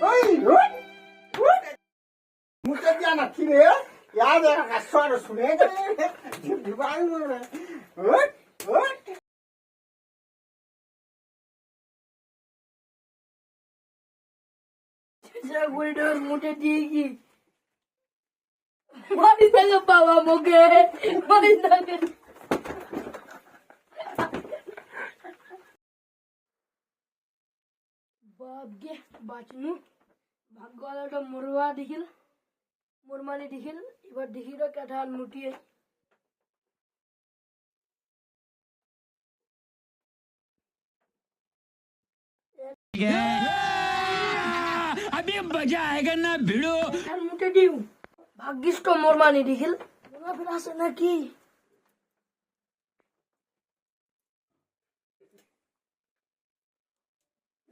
ওই উঠ, উঠ। মুখে দিয়া নাকি রে ইয়াদ কাছৰ শুনে बापगे बाचनु भाग्य वाला तो मुरवा दिखिल मुरमानी दिखिल इबार दिखी तो क्या था मुटी है। अभी बजा आएगा ना भिड़ो। यार मुटे दी भाग्यिस तो मुरमानी दिखिल। फिर ना की।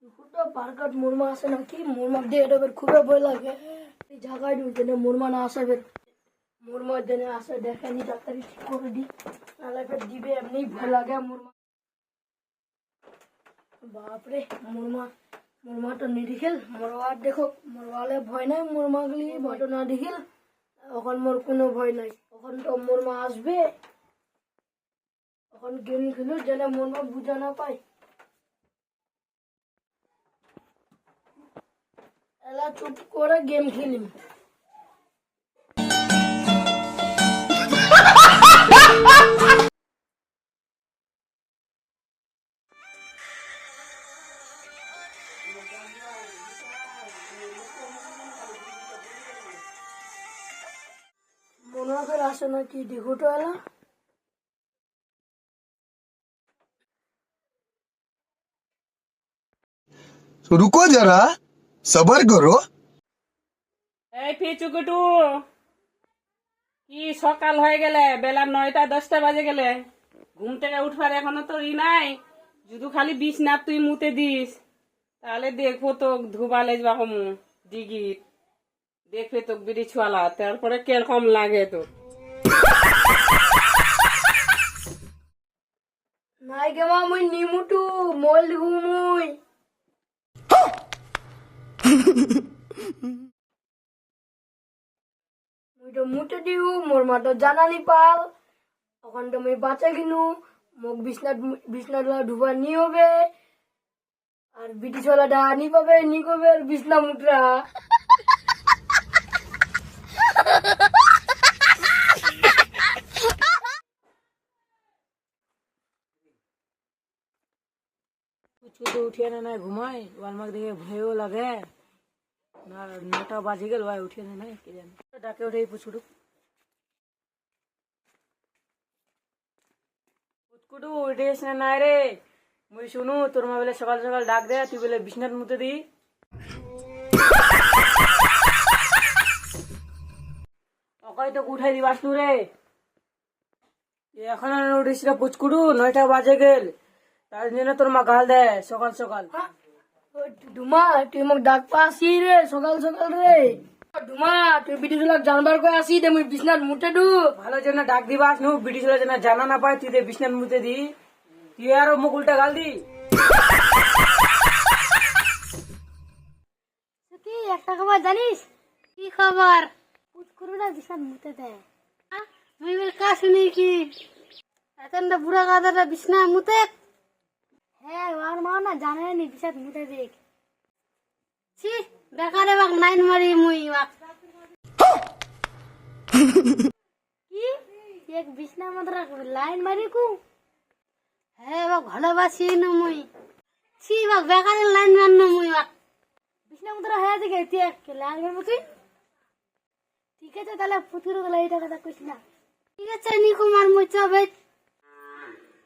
দুপুরটা পার্কাট মোরমা আসে নাকি মোরমা দিয়ে এটা বের খুবই ভয় লাগে। এই জায়গায় ঢুকে না মোরমা না আসে বের মোরমা জেনে আসে দেখে নি ডাক্তারি ঠিক করে দি। নাহলে ফের দিবে, এমনি ভয় লাগে মোরমা বাপরে মোরমা মোরমা তো নিরিখিল মোরওয়ার দেখো মোরওয়ালে ভয় নাই মোরমাগুলি ভয়টা না দেখিল এখন মোর কোনো ভয় নাই। এখন তো মোরমা আসবে। এখন গেম খেলো যেন মোরমা বুঝা না পায় এলা চুপ করে গেম খেলি মনে হয় আসে নাকি দেখোটো এলা रुको जरा सबर करो এই পিচুকুটু কি সকাল হয়ে গেলে বেলা নয়টা দশটা বাজে গেলে ঘুম থেকে উঠবার এখনো তোর ই নাই শুধু খালি বিছনা তুই মুতে দিস তাহলে দেখবো তো ধুবালে যাবা কমু দিগির দেখবে তো বিড়ি ছুয়ালা তারপরে কিরকম লাগে তো নাই গেমা মুই নিমুটু, মল ঘুমুই মুই। তো মুটে দিও মোর মা তো জানানি পাল। ওখান তো মুই বাঁচা কিনু, মোক বিছনাত বিছনাত ঢুবা নি হবে আর বিটি ছোলাটা নি পাবে, নি করবে আর বিছনা মুটরা ছুটে উঠিয়ে নাই, ঘুমাই। মাকে দেখে ভয়ও লাগে। না, নটা বাজে গেল ভাই, উঠিয়ে না নাই, কে জানে। ডাকে উঠে পুচকুটু। পুচকুটু, উঠিস না নাই রে। মুই শুনু, তোর মা বলে সকাল সকাল ডাক দে, তুই বলে বিছনাথ মুতে দি। অকয় তো উঠাই দিবাস রে এখন উঠিস না পুচকুটু, নয়টা বাজে গেল। তার জন্য তোর মা গাল দেয় সকাল সকাল। ডুমা তুই মোক ডাক পা আসি রে সকাল সকাল রে। ডুমা তুই বিটি ছোলাক জানবার কই আসি দে মুই বিছনাত মুটে দু ভালো জন্য ডাক দিবাস নু ব্রিটিশ হলে যেন জানা না পায় তুই দে বিছনাথ মুতে দি। তুই আরও মুখ উল্টা গাল দি। কি একটা খবর জানিস? কি খবর? পুচকুরুটা বিছান মুতে দেয় আহ, তুই বল কা শুনি কি? এখন তো বুড়া গাদাটা বিছনা মুতে। হ্যাঁ ওর মা না জানে নি বিছান মুতে দেখ। ছি, বেকারে বাক নাইন মারি মুই বাক। কি? এক বিছনা মধ্যে লাইন মারি কু। হ্যাঁ বাক ভালোবাসি না মুই। ছি, বাক বেকারে লাইন মার না মুই বাক। বিছনা মধ্যে হয়ে দেখে এতিয়া লাইন মারবো তুই ঠিক আছে, তাহলে পুতুর গেলে এইটা কথা কইস না। ঠিক আছে নিকুমার মই চবে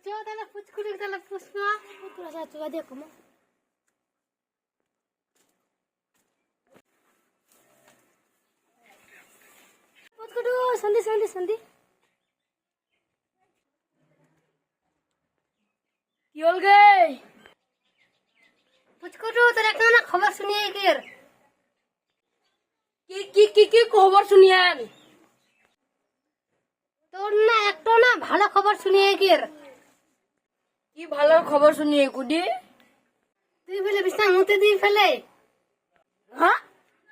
চ তাহলে পুচকুরি তাহলে পুষ্প। পুতুর আছে চুয়া দিয়ে কমো পুচকুটু সন্ধি সন্ধি সন্ধি। কি হল গে? পুচকুটু তোর একটা না খবর শুনিয়ে গিয়ে কি কি কি কি খবর শুনিয়েন তোর না একটা না ভালো খবর শুনিয়ে গিয়ে কি ভালো খবর শুনি কুদি তুই ফেলে বিছনা মুতে দিয়ে ফেলে। হ্যাঁ?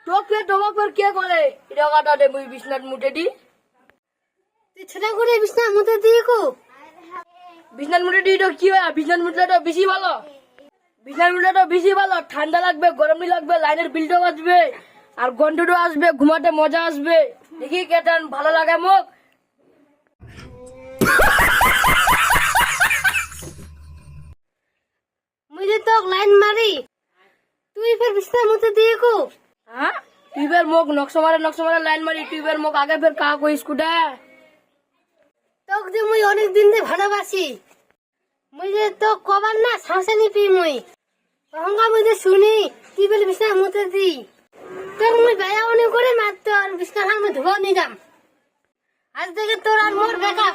তোকে তোমাকে ফের কে করে? এটা কাটা দে মুই বিছনাত মুটে দি। তুই ছোট করে বিছনা মুতে দিয়ে কো। বিছনাত মুটে দি তো কি হয়? মুটলে তো বেশি ভালো। মুটলে তো বেশি ভালো। ঠান্ডা লাগবে, গরম নি লাগবে, লাইনের বিলটাও আসবে আর গন্ধটাও আসবে, ঘুমাতে মজা আসবে। দেখি কেটান ভালো লাগে মোক। মুই যে তোক লাইন মারি। তুই ফের বিছনা মুতে দিয়ে কো। হ্যাঁ? টিউবের মোক নকশা মারে নকশা মারে লাইন মারি টিউবের মোক আগে ফের কাহ কই স্কুটা তোক যে মুই অনেক দিন ধরে ভালোবাসি মুই যে তোক কবার না শ্বাসে নিপি মুই। অহংকার মুই যে শুনি তুই বলে বিছনা মুতে দি। তোর মুই বায়া অনেক করে মার তোর বিছনা খান মুই ধোয়া নিয়ে যাম। আজ থেকে তোর আর মোর বেকআপ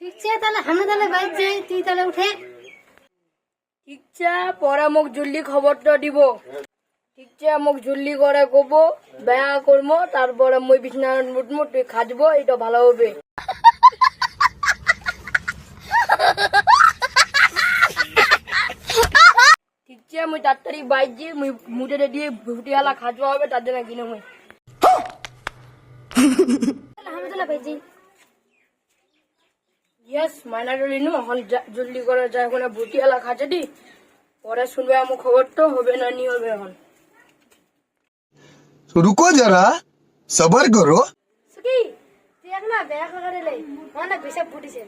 ঠিক আছে তাহলে তাহলে যাই তুই তাহলে উঠে। ঠিক আছে পরে মোক জলদি খবরটা দিব। ঠিক আছে মোক জলদি করে কব বেয়া করব তারপরে মই বিছনা মুটমু তুই খাজবো এটা ভালো হবে। ঠিক আছে মুই তাড়াতাড়ি বাইর যে মুই মুটে দিয়ে ভুটি হালা খাজবো হবে তার জন্য কিনে মুই। তাহলে যাই યસ માયનાડોલીનું હમ જલ્દી করে যায় ওখানে ভুটিয়ালা খাচাটি পরে শুনবে আমি খবর তো হবে না নিয়ে হবে এখন। রুকো যারা সবার করো। সুকি তুই না ব্যাগ করে লে অনেক বিশাপ ফুটিছে।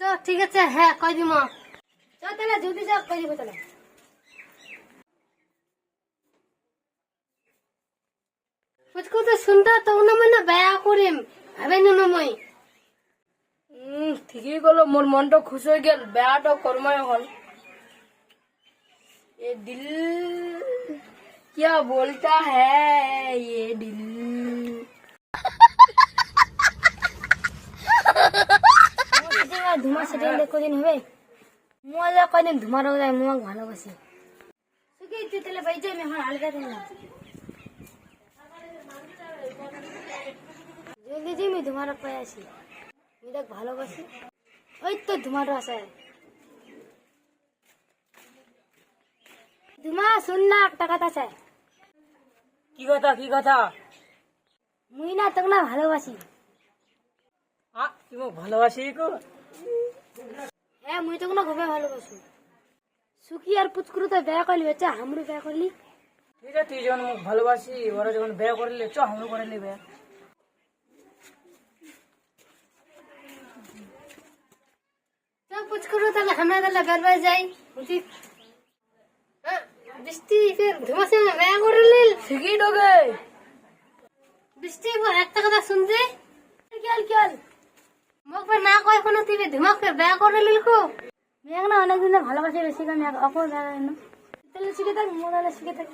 তো ঠিক আছে হ্যাঁ কই দিম? তো তাহলে যদি যাও কই দিব তাহলে? মুঝকো তো শুনতা তো না মানে ব্যাগ করিম। ভাবে নুন মই উম, ঠিকই গলো মোর মনটা খুশ হয়ে গেল বেয়াটা কর্ময় এখন ये दिल क्या बोलता है ये दिल ধুমা সেটিং দেখো দিন হবে মজা কয়দিন ধুমা রোগ যায় মুখ ভালোবাসি সুকি তুই তাহলে বাই যাই আমি এখন আলগা দিন যে আমি ধুমারক পাই আসি আমি দেখ ভালোবাসি। ওই তো ধুমারো আছে ধুমা শুন না একটা কথা আছে। কি কথা কি কথা? মুই না তোকে না ভালোবাসি। আ তুই ভালোবাসি কো? হ্যাঁ মুই তোকে না খুবই ভালোবাসি। সুখী আর পুচকুরু তো বেয়া করলি বেচা হামরু বেয়া করলি ঠিক আছে তুই যখন ভালোবাসি ওরা যখন বিয়ে করলে চ আমরা করে নিবে। তো পুচকুরু তাহলে আমরা তাহলে বেরবার যাই। উচিত হ্যাঁ, বৃষ্টি ধুমাসে বেয়া করলি ঠিকই ঢোকে বৃষ্টি একটা কথা শুনতে? কেল কেল মোক না কয় কোনো তুই ধুমাক ফের বেয়া করলি কো। মেঘ না অনেকদিন ভালোবাসে বেশি অপর বেয়া তাহলে শিখে থাক তাহলে শিখে থাক।